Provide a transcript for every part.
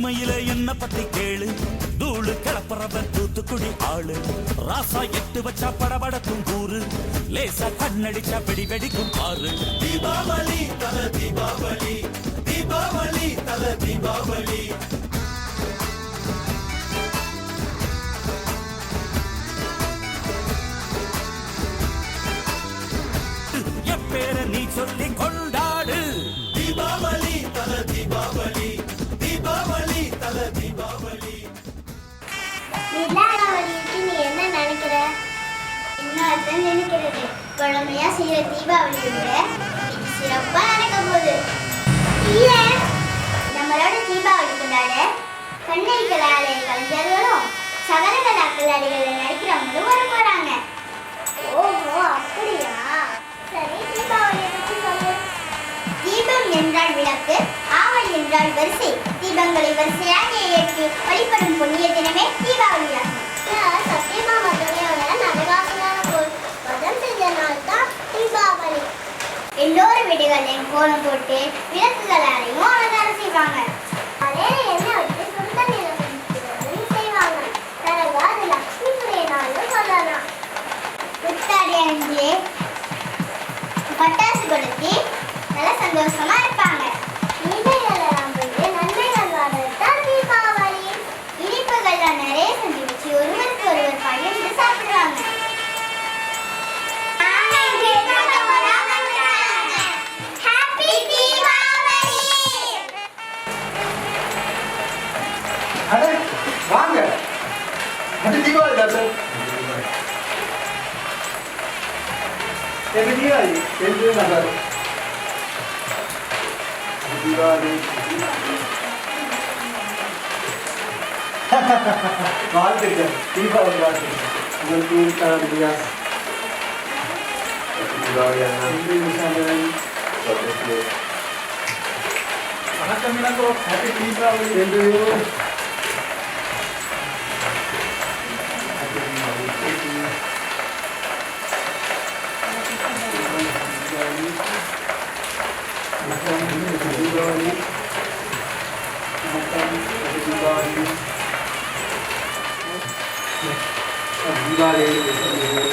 சிறுமையில என்ன பத்தி கேளு? தூளு கிளப்புறவன் தூத்துக்குடி ஆளு. ராசா எட்டு வச்சா படபடக்கும் கூறு. லேசா கண்ணடிச்சா வெடி வெடிக்கும் பாரு தீபாவளி தல தீபாவளி. தீபாவளி தல தீபாவளி. பேர நீ சொல்லி கொண்டாடு. தீபாவளி தல தீபாவளி நினைக்கிறது குழந்தையா செய்யற தீபாவளி விட இது சிறப்பா நடக்க போகுது. இல்ல நம்மளோட தீபாவளி கொண்டாட கண்ணை கலாலய கலைஞர்களும் சகல கலா கலாளிகளை நடிக்கிறவங்களும் வர போறாங்க. ஓஹோ அப்படியா? சரி தீபாவளி பற்றி சொல்லு. தீபம் என்றால் விளக்கு ஆவல் என்றால் வரிசை. தீபங்களை வரிசையாக ஏற்றி வழிபடும் புண்ணிய தினமே தீபாவளியாகும் சத்தியமாமா துணையோட நரகாசனான போல் வதம் செஞ்ச நாள் தான் தீபாவளி எல்லோரும் வீடுகளையும் கோலம் போட்டு விளக்குகளாலையும் அலங்காரம் दीवारें बाल दिख जाए ठीक है बाल दिख जाए मजबूर का दिया। Interview Thank you. வாழ்த்துக்கள் உங்களுக்கு இருக்கான வியாஸ் தீபாவளி வணக்கம் இளங்கோ ஹாப்பி தீபாவளி என்று தீபாவளி தீபாவளி தீபாவளி என்ன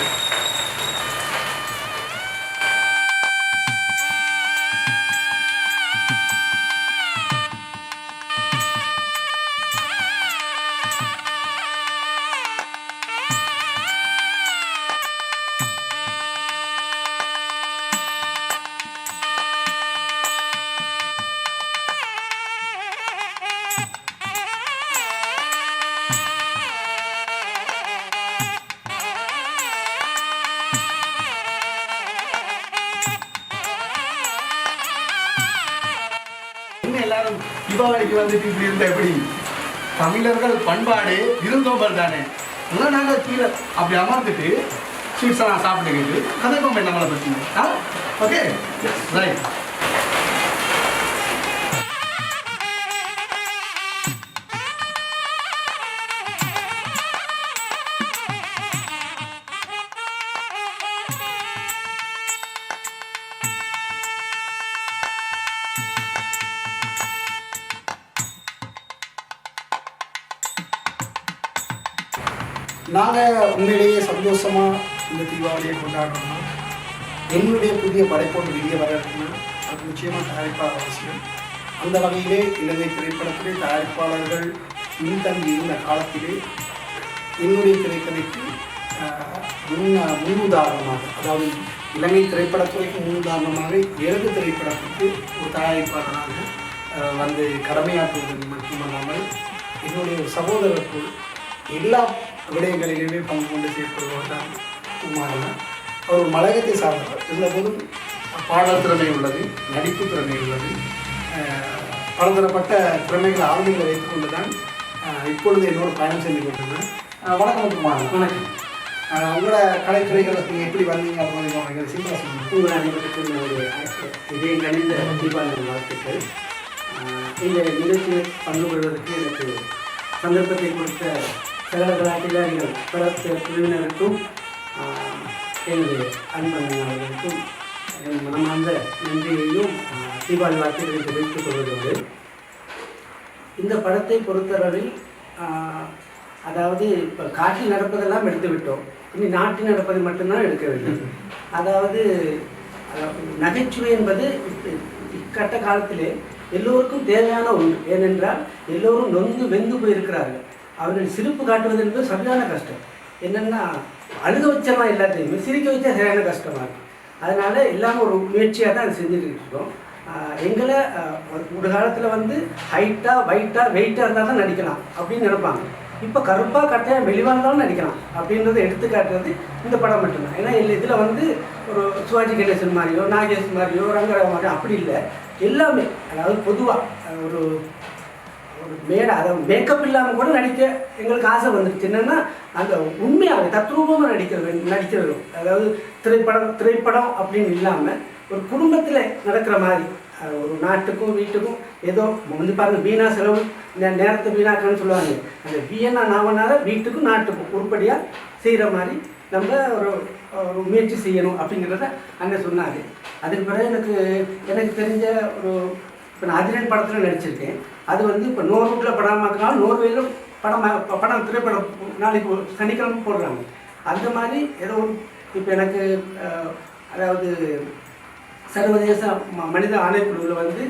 தீபாவளிக்கு வந்துட்டு இப்படி இருந்தா எப்படி? தமிழர்கள் பண்பாடு விருந்தோம்பல் தானே. அதெல்லாம் நாங்கள் கீழே அப்படி அமர்ந்துட்டு ஸ்வீட்ஸ் எல்லாம் சாப்பிட்டுக்கிட்டு கதை பொம்மை நம்மளை பற்றி ஆ? ஓகே ரைட் நாங்கள் உண்மையிலேயே சந்தோஷமாக இந்த தீபாவளியை கொண்டாடுறோம்னா என்னுடைய புதிய படைப்போடு வெளியே வரணும்னா அது நிச்சயமாக தயாரிப்பாளர் அவசியம். அந்த வகையிலே இலங்கை திரைப்படத்திலே தயாரிப்பாளர்கள் பின்தங்கி இருந்த காலத்திலே என்னுடைய திரைக்கதைக்கு முன் முன்னுதாரணமாக அதாவது இலங்கை திரைப்படத்துறைக்கு முன்னுதாரணமாக எனது திரைப்படத்துக்கு ஒரு தயாரிப்பாளராக வந்து கடமையாற்றுவது மட்டுமல்லாமல் என்னுடைய சகோதரர்கள் எல்லா விடயங்களிலுமே பங்கு கொண்டு செயற்படுபவர் தான் குமாரன் அவர் ஒரு மலையத்தை சார்ந்தவர். இருந்தபோதும் பாடல் திறமை உள்ளது நடிப்பு திறமை உள்ளது. பலதரப்பட்ட திறமைகளை ஆளுமைகளை வைத்துக்கொண்டு தான் இப்பொழுது என்னோட பயணம் செஞ்சு கொண்டிருந்தேன் வணக்கம் குமாரன் வணக்கம். உங்களோட கலைத்துறைகளை நீங்கள் எப்படி வந்தீங்க? அப்படின்னு சிம்பிளாக சொல்லுங்கள் உங்கள் அனைவருக்கும் என்னுடைய இதய கணிந்த தீபாவளி வாழ்த்துக்கள். இந்த நிகழ்ச்சியில் பங்கு கொள்வதற்கு எனக்கு சந்தர்ப்பத்தை கொடுத்த சகல பிறத்த குழுவினருக்கும் எனது அன்பர்களுக்கும் என் மனமார்ந்த நன்றியையும் தீபாவளி வாழ்த்துக்களை தெரிவித்துக் கொள்வதோடு இந்த படத்தை பொறுத்தளவில் அதாவது இப்போ காட்டில் நடப்பதெல்லாம் எடுத்து விட்டோம். இனி நாட்டில் நடப்பது மட்டும்தான் எடுக்க வேண்டும். அதாவது நகைச்சுவை என்பது இக்கட்ட காலத்திலே எல்லோருக்கும் தேவையான ஒன்று. ஏனென்றால் எல்லோரும் நொந்து வெந்து போயிருக்கிறார்கள். அவர்கள் சிரிப்பு காட்டுவது என்பது சரியான கஷ்டம். என்னென்னா அழுக வச்சமா எல்லாத்தையுமே சிரிக்க வச்சா சரியான கஷ்டமாக இருக்கும் அதனால் எல்லாமே ஒரு முயற்சியாக தான் செஞ்சுட்டு இருக்கோம். எங்களை ஒரு காலத்தில் வந்து ஹைட்டாக வைட்டாக வெயிட்டாக இருந்தால் தான் நடிக்கலாம் அப்படின்னு நினைப்பாங்க. இப்போ கருப்பாக கட்டையாக வெளிவாக இருந்தாலும் நடிக்கலாம் அப்படின்றத எடுத்து காட்டுறது இந்த படம் மட்டும்தான். ஏன்னா இதில் வந்து ஒரு சிவாஜி கணேசன் மாதிரியோ நாகேஷ் மாதிரியோ ரங்கராவ் மாதிரியோ அப்படி இல்லை. எல்லாமே அதாவது பொதுவாக ஒரு மேடை அதை மேக்கப் இல்லாமல் கூட நடிக்க எங்களுக்கு ஆசை வந்துடுச்சு என்னென்னா அந்த உண்மையாகவே தத்ரூபமாக நடிக்க நடிக்கிறது அதாவது திரைப்படம் திரைப்படம் அப்படின்னு இல்லாமல் ஒரு குடும்பத்தில் நடக்கிற மாதிரி ஒரு நாட்டுக்கும் வீட்டுக்கும் ஏதோ வந்து பாருங்கள் வீணா செலவு நேரத்தை வீணாக்கணும்னு சொல்லுவாங்க. அந்த வீணா நாவனால வீட்டுக்கும் நாட்டுக்கும் உருப்படியாக செய்கிற மாதிரி நம்ம ஒரு ஒரு முயற்சி செய்யணும் அப்படிங்கிறத அண்ணன் சொன்னார். அதுக்கு பிறகு எனக்கு எனக்கு தெரிஞ்ச ஒரு இப்போ நான் அதிரன் படத்தில் நடிச்சிருக்கேன். அது வந்து இப்போ நோர்வுட்டில் படமாக்கினாலும் நோர்வேலும் படம் படம் திரைப்படம் நாளைக்கு சனிக்கிழமை போடுறாங்க. அந்த மாதிரி ஏதோ ஒரு இப்போ எனக்கு அதாவது சர்வதேச ம- மனித ஆணைக்குழுவில் வந்து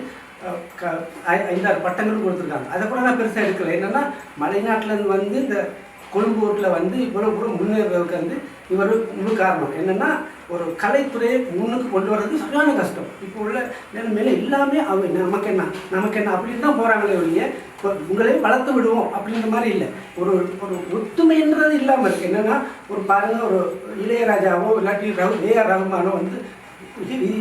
க- ஐந்தாறு பட்டங்கள் கொடுத்துருக்காங்க. அதை கூட நான் பெருசாக எடுக்கலை. என்னென்னா மலைநாட்டிலேருந்து வந்து இந்த கொழும்பு ஊரில் வந்து இவ்வளோ கூட முன்னேறதுக்கு வந்து இவர் முழு காரணம். என்னென்னா ஒரு கலைத்துறையை முன்னுக்கு கொண்டு வர்றது சரியான கஷ்டம். இப்போ உள்ள நிலைமையில எல்லாமே அவங்க நமக்கு என்ன நமக்கு என்ன அப்படின்னு தான் போகிறாங்களே ஒழிய உங்களையும் வளர்த்து விடுவோம் அப்படின்ற மாதிரி இல்லை. ஒரு ஒரு ஒத்துமைன்றது இல்லாமல் இருக்குது என்னென்னா ஒரு பாருங்கள் ஒரு இளையராஜாவோ இல்லாட்டி ரவு ஏஆர் ரகுமானோ வந்து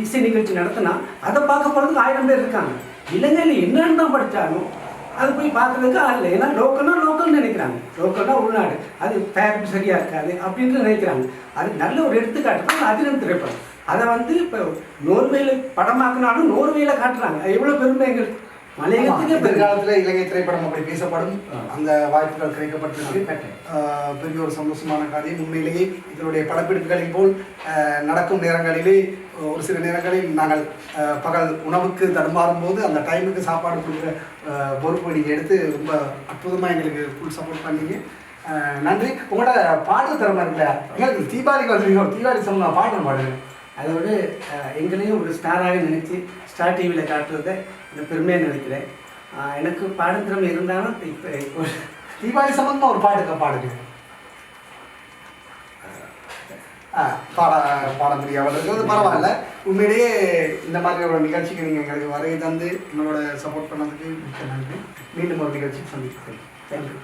இசை நிகழ்ச்சி நடத்தினா அதை பார்க்க போகிறதுக்கு ஆயிரம் பேர் இருக்காங்க. இலங்கையில் என்னென்னு தான் படித்தாலும் அது போய் பார்க்கறதுக்கு ஆள் இல்லை. ஏன்னா லோக்கல்னா லோக்கல் நினைக்கிறாங்க. லோக்கல்னா உள்நாடு. அது தயாரிப்பு சரியாக இருக்காது அப்படின்ட்டு நினைக்கிறாங்க. அது நல்ல ஒரு எடுத்துக்காட்டு தான் அதிரம் திரைப்படம். அதை வந்து இப்போ நோர்வேயில் படமாக்குனாலும் நோர்வேயில் காட்டுறாங்க. எவ்வளோ பெருமை எங்களுக்கு? மலையகத்துக்கே பெருமை. எதிர்காலத்தில் இலங்கை திரைப்படம் அப்படி பேசப்படும். அந்த வாய்ப்புகள் கிடைக்கப்பட்டிருக்கு. பெரிய ஒரு சந்தோஷமான காரியம். உண்மையிலேயே இதனுடைய படப்பிடிப்புகளில் போல் நடக்கும் நேரங்களிலே ஒரு சில நேரங்களில் நாங்கள் பகல் உணவுக்கு தடுமாறும் போது அந்த டைமுக்கு சாப்பாடு கொடுக்குற பொறுப்பு நீங்கள் எடுத்து ரொம்ப அற்புதமாக எங்களுக்கு ஃபுல் சப்போர்ட் பண்ணீங்க. நன்றி. உங்களோட பாடல் திறமை இருக்குல்ல? எங்களுக்கு தீபாவளிக்கு வந்து ஒரு தீபாவளி சம்பளம் பாட்டு பாடுங்க அதோடு எங்களையும் ஒரு ஸ்டாராக நினச்சி ஸ்டார் டிவியில் காட்டுறதை இந்த பெருமையாக நினைக்கிறேன். எனக்கு பாடல் திறமை இருந்தாலும் இப்போ தீபாவளி சம்பந்தமாக ஒரு பாட்டுக்க பாடுங்க ஆ, பாட பாட முடியாமல் பரவாயில்ல. உண்மையிலேயே இந்த மாதிரி ஒரு நிகழ்ச்சிக்கு நீங்கள் எங்களுக்கு வரையை தந்து உங்களோட சப்போர்ட் பண்ணதுக்கு மிக்க நன்றி. மீண்டும் ஒரு நிகழ்ச்சிக்கு சந்திக்கிறேன். தேங்க்யூ